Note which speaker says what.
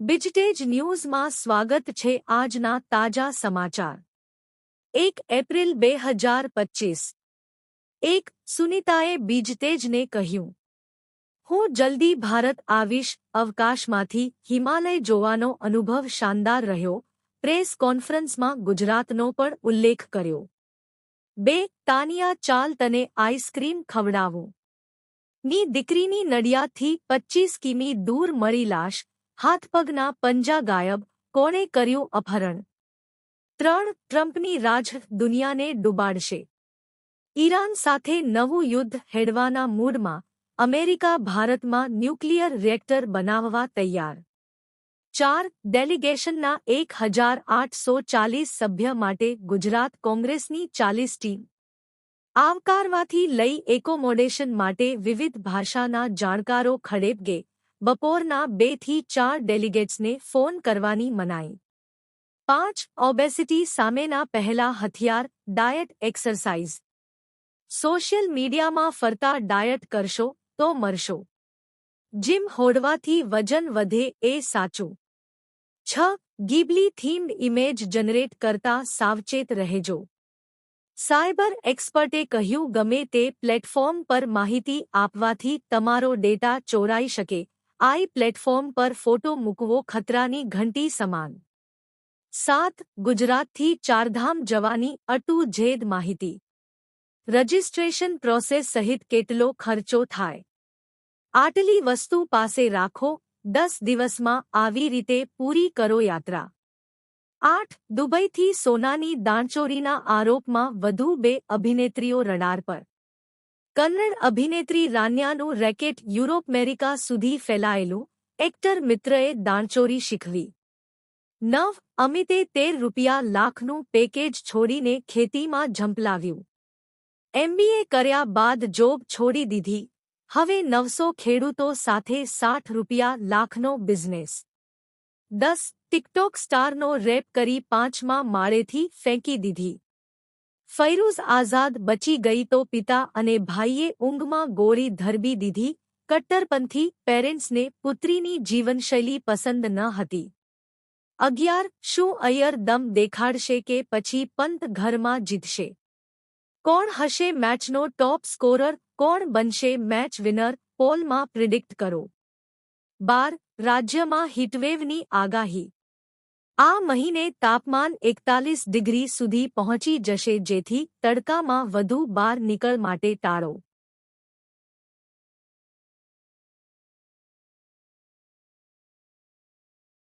Speaker 1: બિજટેજ ન્યૂઝમાં સ્વાગત છે આજના તાજા સમાચાર. એક એપ્રિલ બે હજાર પચીસ. એક સુનિતાએ બીજતેજને કહ્યું, હું જલ્દી ભારત આવીશ, અવકાશમાંથી હિમાલય જોવાનો અનુભવ શાનદાર રહ્યો, પ્રેસ કોન્ફરન્સમાં ગુજરાતનો પણ ઉલ્લેખ કર્યો. બે તાનિયા ચાલ તને આઈસ્ક્રીમ ખવડાવું. ની દીકરીની નડિયાદથી પચ્ચીસ કિમી દૂર મળી લાશ હાથપગના પંજા ગાયબ કોણે કર્યું અપહરણ ત્રણ ટ્રમ્પની રાજ દુનિયાને ડૂબાડશે ઈરાન સાથે નવું યુદ્ધ હેડવાના મૂડમાં અમેરિકા ભારતમાં ન્યુક્લિયર રિએક્ટર બનાવવા તૈયાર ચાર ડેલિગેશનના એક હજાર આઠસો ચાલીસ સભ્ય માટે ગુજરાત કોંગ્રેસની ચાલીસ ટીમ આવકારવાથી લઈ એકોમોડેશન માટે વિવિધ ભાષાના જાણકારો ખડેપગે બપોરના બેથી ચાર ડેલિગેટ્સને ફોન કરવાની મનાઈ પાંચ ઓબેસિટી સામેના પહેલા હથિયાર ડાયટ એક્સરસાઇઝ સોશિયલ મીડિયામાં ફરતા ડાયટ કરશો તો મરશો જીમ હોડવાથી વજન વધે એ સાચું છ ગીબલી થીમ્ડ ઇમેજ જનરેટ કરતા સાવચેત રહેજો સાયબર એક્સપર્ટે કહ્યું ગમે તે પ્લેટફોર્મ પર માહિતી આપવાથી તમારો ડેટા ચોરાઈ શકે આઈ પ્લેટફોર્મ પર ફોટો મૂકવો ખતરાની ઘંટી સમાન. સાત, ગુજરાતથી ચારધામ જવાની અટુ જેદ માહિતી. રજિસ્ટ્રેશન પ્રોસેસ સહિત કેટલો ખર્ચો થાય. આટલી વસ્તુ પાસે રાખો, દસ દિવસમાં આવી રીતે પૂરી કરો યાત્રા. આઠ, દુબઈથી સોનાની દાણચોરીના આરોપમાં વધુ બે અભિનેત્રીઓ રડાર પર. કન્નડ અભિનેત્રી રાન્યાનું રેકેટ યુરોપ અમેરિકા સુધી ફેલાયેલું એક્ટર મિત્રએ દાણચોરી શીખવી નવ અમિતે તેર રૂપિયા લાખનું પેકેજ છોડીને ખેતીમાં ઝંપલાવ્યું એમબીએ કર્યા બાદ જોબ છોડી દીધી હવે નવસો ખેડૂતો સાથે સાઠ રૂપિયા લાખનો બિઝનેસ દસ ટિકટોક સ્ટારનો રેપ કરી પાંચમા માળેથી ફેંકી દીધી ફૈરૂઝ આઝાદ બચી ગઈ તો પિતા અને ભાઈએ ઊંઘમાં ગોળી ધરબી દીધી. કટ્ટરપંથી પેરેન્ટ્સને પુત્રીની જીવનશૈલી પસંદ ન હતી. અગિયાર, શું અયર દમ દેખાડશે કે પછી પંત ઘરમાં જીતશે? કોણ હશે મેચનો ટોપ સ્કોરર? કોણ બનશે મેચ વિનર? પોલમાં પ્રિડિક્ટ કરો. બાર, રાજ્યમાં હીટવેવની આગાહી. આ મહિને તાપમાન એકતાલીસ ડિગ્રી સુધી પહોંચી જશે જેથી તડકામાં વધુ બહાર નીકળ માટે ટાળો.